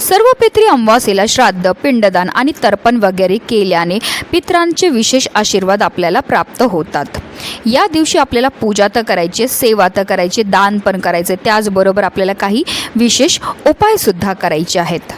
सर्व पित्री अमावासेला श्राद्ध पिंडदान आणि तर्पण वगैरे केल्याने पित्रांचे विशेष आशीर्वाद आपल्याला प्राप्त होतात. या दिवशी आपल्याला पूजा तर करायची सेवा तर करायची दान पण करायचे त्याचबरोबर आपल्याला काही विशेष उपायसुद्धा करायचे आहेत.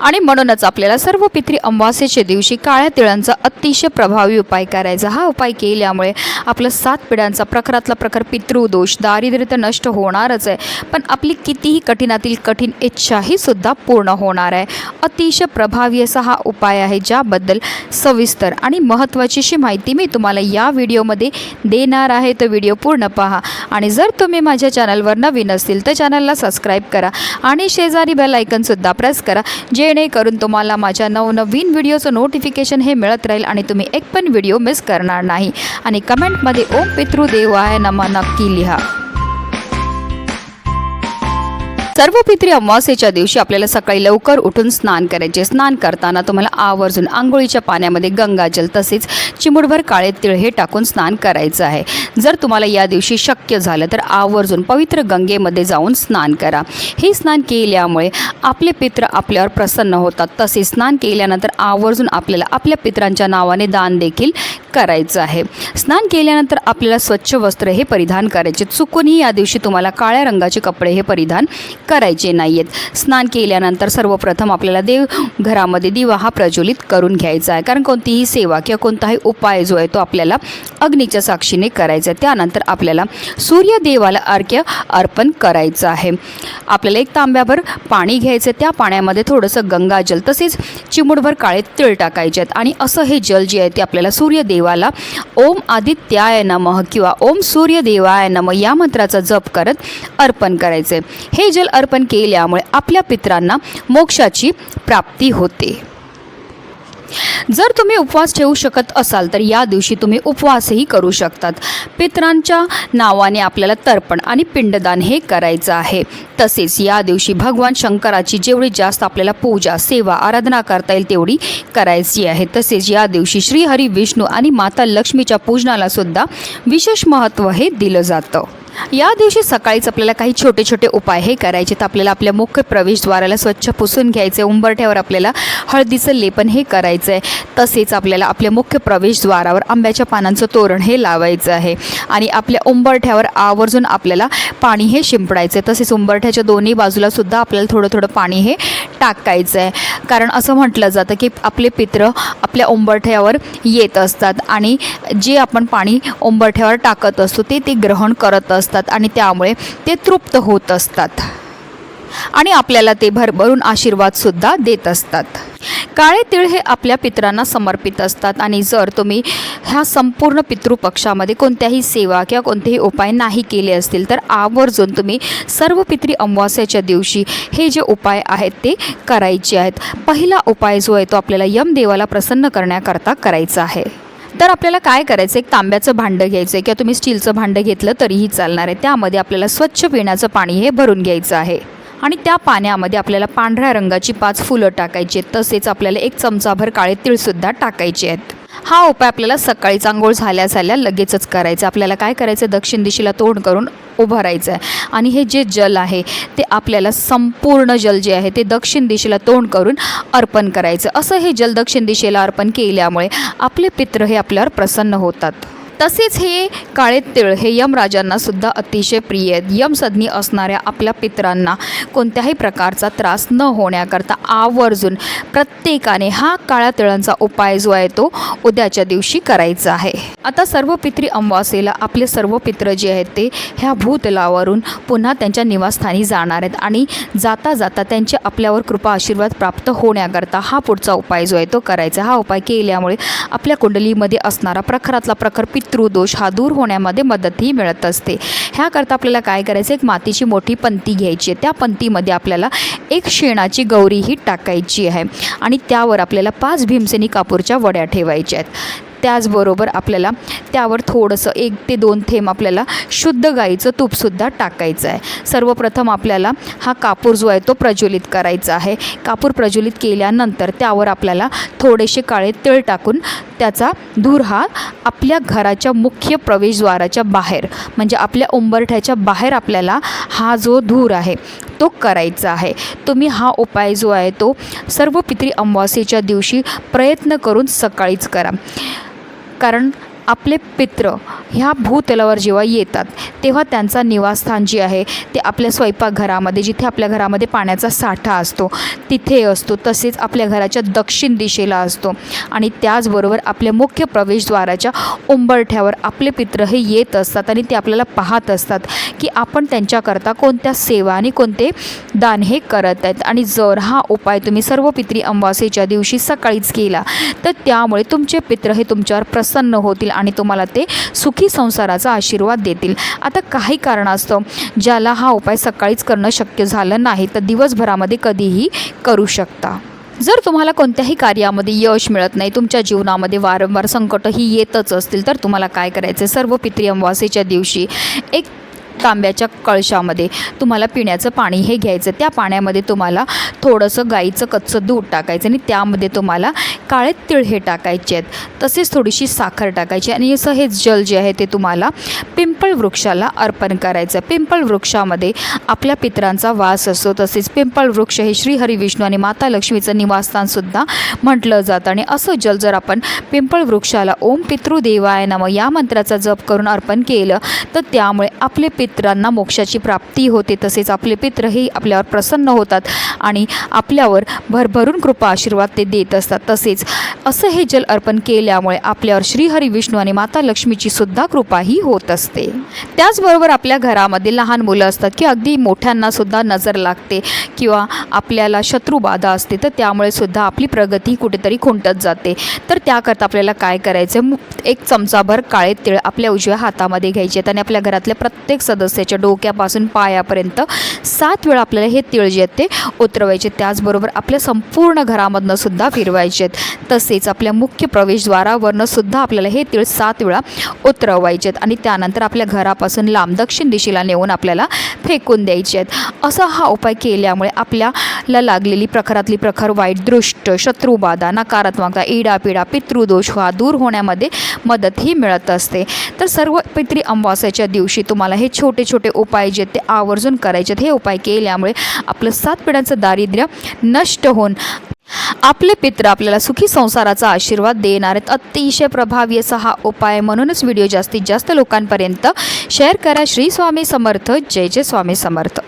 आणि म्हणूनच आपल्याला सर्व पित्री अमावास्येच्या दिवशी काळ्या तिळांचा अतिशय प्रभावी उपाय करायचा. हा उपाय केल्यामुळे आपलं सात पिढ्यांचा प्रखरातला प्रकार पितृदोष दारिद्र्य तर नष्ट होणारच आहे. पण आपली कितीही कठीणातील कठीण इच्छाही सुद्धा पूर्ण होणार आहे. अतिशय प्रभावी असा हा उपाय आहे ज्याबद्दल सविस्तर आणि महत्त्वाचीशी माहिती मी तुम्हाला या व्हिडिओमध्ये देणार आहे. तर व्हिडिओ पूर्ण पहा. आणि जर तुम्ही माझ्या चॅनलवर नवीन असतील तर चॅनलला सबस्क्राईब करा आणि शेजारी बेल आयकनसुद्धा प्रेस करा जे जेणेकरून तुम्हाला माझ्या नवनवीन व्हिडिओचं नोटिफिकेशन हे मिळत राहील आणि तुम्ही एक पण व्हिडिओ मिस करणार नाही. आणि कमेंटमध्ये ओम पितृदेवाय नमः नक्की लिहा. सर्व पित्री अमावास्येच्या दिवशी आपल्याला सकाळी लवकर उठून स्नान करायचे. स्नान करताना तुम्हाला आवर्जून आंघोळीच्या पाण्यामध्ये गंगाजल तसेच चिमुडभर काळे तिळ हे टाकून स्नान करायचं आहे. जर तुम्हाला या दिवशी शक्य झालं तर आवर्जून पवित्र गंगेमध्ये जाऊन स्नान करा. हे स्नान केल्यामुळे आपले पित्र आपल्यावर प्रसन्न होतात. तसे स्नान केल्यानंतर आवर्जून आपल्याला आपल्या पित्रांच्या नावाने दान देखील करायचं आहे. स्नान केल्यानंतर आपल्याला स्वच्छ वस्त्र हे परिधान करायचे. चुकूनही या दिवशी तुम्हाला काळ्या रंगाचे कपडे हे परिधान करायचे नाही आहेत स्नान केल्यानंतर सर्वप्रथम आपल्याला देव घरामध्ये दिवा हा प्रज्वलित करून घ्यायचा आहे. कारण कोणतीही सेवा किंवा कोणताही उपाय जो आहे तो आपल्याला अग्नीच्या साक्षीने करायचा आहे. त्यानंतर आपल्याला सूर्यदेवाला अर्घ्य अर्पण करायचं आहे. आपल्याला एक तांब्याभर पाणी घ्यायचं त्या पाण्यामध्ये थोडंसं गंगाजल तसेच चिमुडभर काळे तिळ टाकायचे आहेत. आणि असं हे जल जे आहे ते आपल्याला सूर्यदेवाला ओम आदित्याय नमः किंवा ओम सूर्यदेवाय नमः या मंत्राचा जप करत अर्पण करायचे हे जल अर्पण केल्यामुळे आपल्या पित्रांना मोक्षाची प्राप्ती होते. जर तुम्ही उपवास ठेवू शकत असाल तर या दिवशी तुम्ही उपवासही करू शकतात. पित्रांच्या नावाने आपल्याला तर्पण आणि पिंडदान हे करायचं आहे. तसेच या दिवशी भगवान शंकराची जेवढी जास्त आपल्याला पूजा सेवा आराधना करता येईल तेवढी करायची आहे. तसेच या दिवशी श्रीहरी विष्णू आणि माता लक्ष्मीच्या पूजनाला सुद्धा विशेष महत्त्व हे दिलं जातं. या दिवशी सकाळीच आपल्याला काही छोटे छोटे उपाय हे करायचे तर आपल्याला आपल्या मुख्य प्रवेशद्वाराला स्वच्छ पुसून घ्यायचे उंबरठ्यावर आपल्याला हळदीचं लेपन हे करायचं आहे तसेच आपल्याला आपल्या मुख्य प्रवेशद्वारावर आंब्याच्या पानांचं तोरण हे लावायचं आहे. आणि आपल्या उंबरठ्यावर आवर्जून आपल्याला पाणी हे शिंपडायचं आहे तसेच उंबरठ्याच्या दोन्ही बाजूला सुद्धा आपल्याला थोडं थोडं पाणी हे टाकायचं आहे कारण असं म्हटलं जातं की आपले पित्र आपल्या उंबरठ्यावर येत असतात आणि जे आपण पाणी उंबरठ्यावर टाकत असतो ते ते ग्रहण करत असतात आणि त्यामुळे ते तृप्त होत असतात. आणि आपल्याला ते भरभरून आशीर्वादसुद्धा देत असतात. काळे तिळ हे आपल्या पित्रांना समर्पित असतात आणि जर तुम्ही ह्या संपूर्ण पितृपक्षामध्ये कोणत्याही सेवा किंवा कोणतेही उपाय नाही केले असतील तर आवर्जून तुम्ही सर्व पित्री अमावास्याच्या दिवशी हे जे उपाय आहेत ते करायचे आहेत. पहिला उपाय जो आहे तो आपल्याला यमदेवाला प्रसन्न करण्याकरता करायचा आहे. तर आपल्याला काय करायचं? एक तांब्याचं भांडं घ्यायचं आहे किंवा तुम्ही स्टीलचं भांडं घेतलं तरीही चालणार आहे. त्यामध्ये आपल्याला स्वच्छ पिण्याचं पाणी हे भरून घ्यायचं आहे. आणि त्या पाण्यामध्ये आपल्याला पांढऱ्या रंगाची पाच फुलं टाकायची आहेत. तसेच आपल्याला एक चमचाभर काळे तिळसुद्धा टाकायचे आहेत. हा उपाय आपल्याला सकाळी आंघोळ झाल्या झाल्या लगेचच करायचं. आपल्याला काय करायचं? दक्षिण दिशेला तोंड करून उभं राहायचं आहे आणि हे जे जल आहे ते आपल्याला संपूर्ण जल जे आहे ते दक्षिण दिशेला तोंड करून अर्पण करायचं. असं हे जल दक्षिण दिशेला अर्पण केल्यामुळे आपले पित्र हे आपल्यावर प्रसन्न होतात. तसेच हे काळे तिळ हे यमराजांना सुद्धा अतिशय प्रिय आहेत. यमसदनी असणाऱ्या आपल्या पित्रांना कोणत्याही प्रकारचा त्रास न होण्याकरता आवर्जून प्रत्येकाने हा काळ्या तिळांचा उपाय जो आहे तो उद्याच्या दिवशी करायचा आहे. आता सर्व पित्री अमावासेला आपले सर्व पित्र जे आहेत ते ह्या भूतलावरून पुन्हा त्यांच्या निवासस्थानी जाणार आहेत आणि जाता जाता त्यांचे आपल्यावर कृपा आशीर्वाद प्राप्त होण्याकरता हा पुढचा उपाय जो आहे तो करायचा हा उपाय केल्यामुळे आपल्या कुंडलीमध्ये असणारा प्रखरातला प्रखर पितृदोष हा दूर होण्यामध्ये मदतही मिळत असते. ह्याकरता आपल्याला काय करायचं? एक मातीची मोठी पंती घ्यायची आहे. त्या पंतीमध्ये आपल्याला एक शेणाची गौरीही टाकायची आहे. आणि त्यावर आपल्याला पाच भीमसेनी कापूरच्या वड्या ठेवायच्या आहेत. त्याचबरोबर आपल्याला त्यावर थोडंसं एक ते दोन थेंब आपल्याला शुद्ध गाईचं तूपसुद्धा टाकायचं आहे. सर्वप्रथम आपल्याला हा कापूर जो आहे तो प्रज्वलित करायचा आहे. कापूर प्रज्वलित केल्यानंतर त्यावर आपल्याला थोडेसे काळे तिळ टाकून त्याचा धूर हा आपल्या घराच्या मुख्य प्रवेशद्वाराच्या बाहेर म्हणजे आपल्या उंबरठ्याच्या बाहेर आपल्याला हा जो धूर आहे तो करायचा आहे. तुम्ही हा उपाय जो आहे तो सर्व पित्री अमावास्येच्या दिवशी प्रयत्न करून सकाळीच करा. कारण आपले पित्र ह्या भूतलावर जेव्हा येतात तेव्हा त्यांचा निवासस्थान जे आहे ते आपल्या स्वयंपाकघरामध्ये जिथे आपल्या घरामध्ये पाण्याचा साठा असतो तिथे असतो तसेच आपल्या घराच्या दक्षिण दिशेला असतो. आणि त्याचबरोबर आपल्या मुख्य प्रवेशद्वाराच्या उंबरठ्यावर आपले पित्र हे येत असतात आणि ते आपल्याला पाहत असतात की आपण त्यांच्याकरता कोणत्या सेवा आणि कोणते दान हे करत आहेत. आणि जर हा उपाय तुम्ही सर्व पित्री अमावास्येच्या दिवशी सकाळीच केला तर त्यामुळे तुमचे पित्र हे तुमच्यावर प्रसन्न होतील आणि तुम्हाला ते सुखी संसाराचा आशीर्वाद देतील. आता काही कारणास्तव ज्याला हा उपाय सकाळीच करणं शक्य झालं नाही तर दिवसभरामध्ये कधीही करू शकता. जर तुम्हाला कोणत्याही कार्यामध्ये यश मिळत नाही तुमच्या जीवनामध्ये वारंवार संकट ही येतच असतील तर तुम्हाला काय करायचं सर्व पित्री अमावास्येच्या दिवशी एक तांब्याच्या कळशामध्ये तुम्हाला पिण्याचं पाणी हे घ्यायचं. त्या पाण्यामध्ये तुम्हाला थोडंसं गाईचं कच्चं दूध टाकायचं आणि त्यामध्ये तुम्हाला काळे तिळ हे टाकायचे आहेत. तसेच थोडीशी साखर टाकायची आणि असं हे जल जे आहे ते तुम्हाला पिंपळ वृक्षाला अर्पण करायचं. पिंपळ वृक्षामध्ये आपल्या पित्रांचा वास असतो. तसेच पिंपळ वृक्ष हे श्रीहरी विष्णू आणि माता लक्ष्मीचं निवासस्थानसुद्धा म्हटलं जातं आणि असं जल जर आपण पिंपळ वृक्षाला ओम पितृदेवाय नम या मंत्राचा जप करून अर्पण केलं तर त्यामुळे आपले पित्रांना मोक्षाची प्राप्ती होते तसेच आपले पित्रही आपल्यावर प्रसन्न होतात आणि आपल्यावर भरभरून कृपा आशीर्वाद ते देत असतात. तसेच असं हे जल अर्पण केल्यामुळे आपल्यावर श्रीहरी विष्णू आणि माता लक्ष्मीची सुद्धा कृपाही होत असते. त्याचबरोबर आपल्या घरामध्ये लहान मुलं असतात की अगदी मोठ्यांना सुद्धा नजर लागते किंवा आपल्याला शत्रुबाधा असते तर त्यामुळे सुद्धा आपली प्रगती कुठेतरी खुंटत जाते. तर त्याकरता आपल्याला काय करायचं? एक चमचाभर काळे तिळ आपल्या उजव्या हातामध्ये घ्यायचे आहेत आणि आपल्या घरातल्या प्रत्येक सदस्याच्या डोक्यापासून पायापर्यंत सात वेळा आपल्याला हे तिळ जे आहेत ते उतरवायचे. त्याचबरोबर आपल्या संपूर्ण घरामधनं सुद्धा फिरवायचे आहेत. तसेच आपल्या मुख्य प्रवेशद्वारावरनं सुद्धा आपल्याला हे तिळ सात वेळा उतरवायचे आहेत. आणि त्यानंतर आपल्या घरापासून लांब दक्षिण दिशेला नेऊन आपल्याला फेकून द्यायचे आहेत. असा हा उपाय केल्यामुळे आपल्याला लागलेली प्रखरातली प्रखर वाईट दृष्ट शत्रुबाधा नकारात्मकता इडापिडा पितृदोष हा दूर होण्यामध्ये मदतही मिळत असते. तर सर्व पित्री अमावास्याच्या दिवशी तुम्हाला हे छोटे छोटे उपाय जे ते आवर्जून करायचे हे उपाय केल्यामुळे आपलं सात पिढ्यांचं दारिद्र्य नष्ट होऊन आपले पित्र आपल्याला सुखी संसाराचा आशीर्वाद देणार आहेत. अतिशय प्रभावी असा हा उपाय म्हणूनच व्हिडिओ जास्तीत जास्त लोकांपर्यंत शेअर करा. श्री स्वामी समर्थ. जय जय स्वामी समर्थ.